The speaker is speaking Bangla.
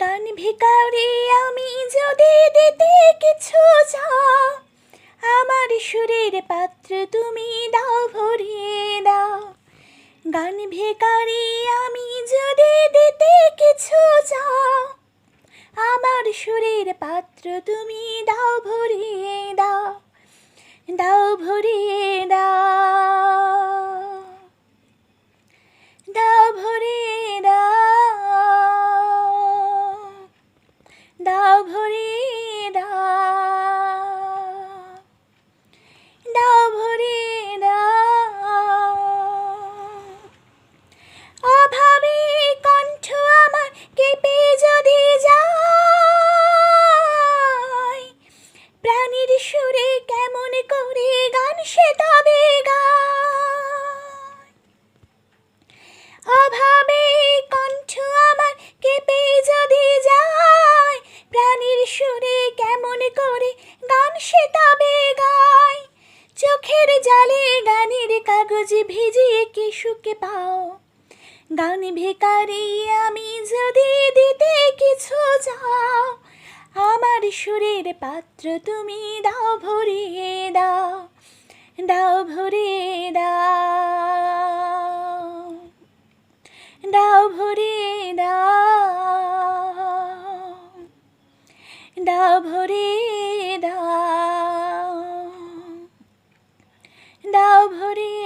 গান ভিকারি আমি যদি দিতে কিছু চাও, আমার সুরের পাত্র তুমি দাও, ভরিয়ে দাও। গান ভিকারি আমি যদি দিতে কিছু চাও, আমার সুরের পাত্র তুমি দাও, ভরিয়ে দাও। দাও, ভরিয়ে ভরিয়ে দাও গান সে তবে গায় চোখের জলে গানের কাগজ ভিজিয়ে কি পাও? গান ভিকারি আমি যদি দিতে কিছু চাও, আমার সুরের পাত্র তুমি দাও ভরিয়ে দাও দাও ভরিয়ে দাও দাও ভরিয়ে দাও। Nobody